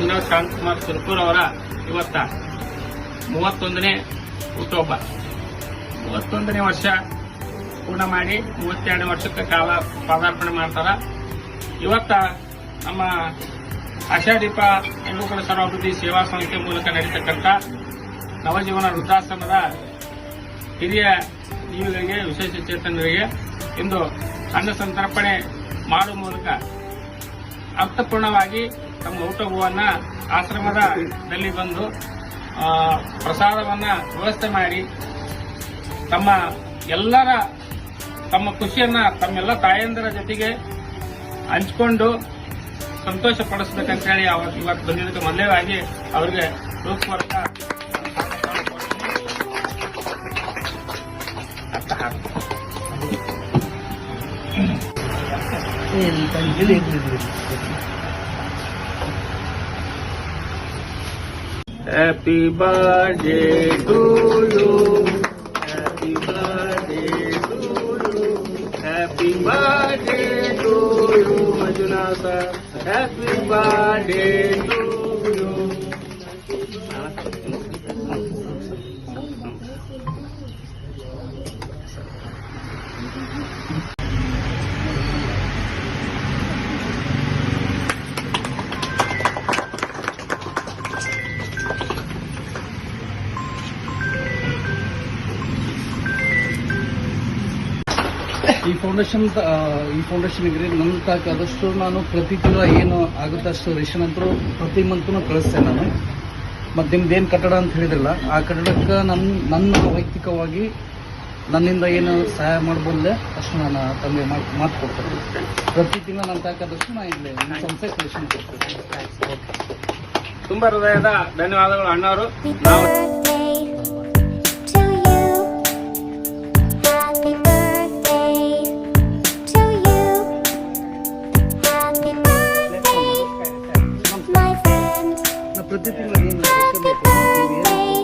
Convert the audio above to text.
ಅಣ್ಣ ಶಾಂತಕುಮಾರ್ ಸುರ್ಪುರ್ ಅವರ ಇವತ್ತ ಮೂವತ್ತೊಂದನೇ ಹುಟ್ಟುಹಬ್ಬ. ಮೂವತ್ತೊಂದನೇ ವರ್ಷ ಪೂರ್ಣ ಮಾಡಿ, ಮೂವತ್ತೆರಡು ವರ್ಷಕ್ಕೆ ಕಾಲ ಪಾದಾರ್ಪಣೆ ಮಾಡ್ತಾರ. ಇವತ್ತ ನಮ್ಮ ಆಶಾದೀಪ ಹೆಣ್ಣುಗಳ ಸರ್ವಾಭಿವೃದ್ಧಿ ಸೇವಾ ಸಂಸ್ಥೆ ಮೂಲಕ ನಡೀತಕ್ಕಂಥ ನವಜೀವನ ವೃದ್ಧಾಶ್ರಮದ ಹಿರಿಯ ಜೀವಿಗಳಿಗೆ ವಿಶೇಷ ಚೇತನರಿಗೆ ಇಂದು ಅನ್ನ ಸಂತರ್ಪಣೆ ಮಾಡುವ ಮೂಲಕ ಅರ್ಥಪೂರ್ಣವಾಗಿ ತಮ್ಮ ಊಟವನ್ನ ಆಶ್ರಮದಲ್ಲಿ ಬಂದು ಪ್ರಸಾದವನ್ನ ವ್ಯವಸ್ಥೆ ಮಾಡಿ, ತಮ್ಮ ಎಲ್ಲರ, ತಮ್ಮ ಖುಷಿಯನ್ನ ತಮ್ಮೆಲ್ಲ ತಾಯಂದಿರ ಜೊತೆಗೆ ಹಂಚಿಕೊಂಡು ಸಂತೋಷ ಪಡಿಸ್ಬೇಕಂತ ಹೇಳಿ ಅವತ್ತು ಇವತ್ತು ಬಂದಿದ್ದಕ್ಕೆ ಮೊದಲೇವಾಗಿ ಅವರಿಗೆ ಹೃತ್ಪೂರ್ವಕ ಅರ್ಥ happy birthday to you happy birthday to you happy birthday to you মজুনা sir happy birthday to you ಈ ಫೌಂಡೇಶನ್ ಈ ಫೌಂಡೇಶನ್ಗೆ ನನ್ನ ತಾಕ ಆದಷ್ಟು ನಾನು ಪ್ರತಿ ತಿಂಗಳ ಏನು ಆಗುತ್ತೆ ಅಷ್ಟು ರೇಷನ್ ಅಂತೂ ಪ್ರತಿ ಮಂತ್ನೂ ಕಳಿಸ್ತೇನೆ ನಾನು. ಮತ್ತು ನಿಮ್ದು ಏನು ಕಟ್ಟಡ ಅಂತ ಹೇಳಿದ್ರಲ್ಲ, ಆ ಕಟ್ಟಡಕ್ಕೆ ನನ್ನ ನನ್ನ ವೈಯಕ್ತಿಕವಾಗಿ ನನ್ನಿಂದ ಏನು ಸಹಾಯ ಮಾಡಬಲ್ಲೆ ಅಷ್ಟು ನಾನು ತಂದೆ ಮಾತು ಕೊಡ್ತೇನೆ. ಪ್ರತಿ ತಿಂಗಳ ನನ್ನ ತಾಕಾದಷ್ಟು ನಾನು ಇಲ್ಲೇ ನಿಮ್ಮ ಸಂಸ್ಥೆ ರೇಷನ್ ತುಂಬ ಹೃದಯದ ಧನ್ಯವಾದಗಳು ಅಣ್ಣವರು. Everything lagay mo sa mga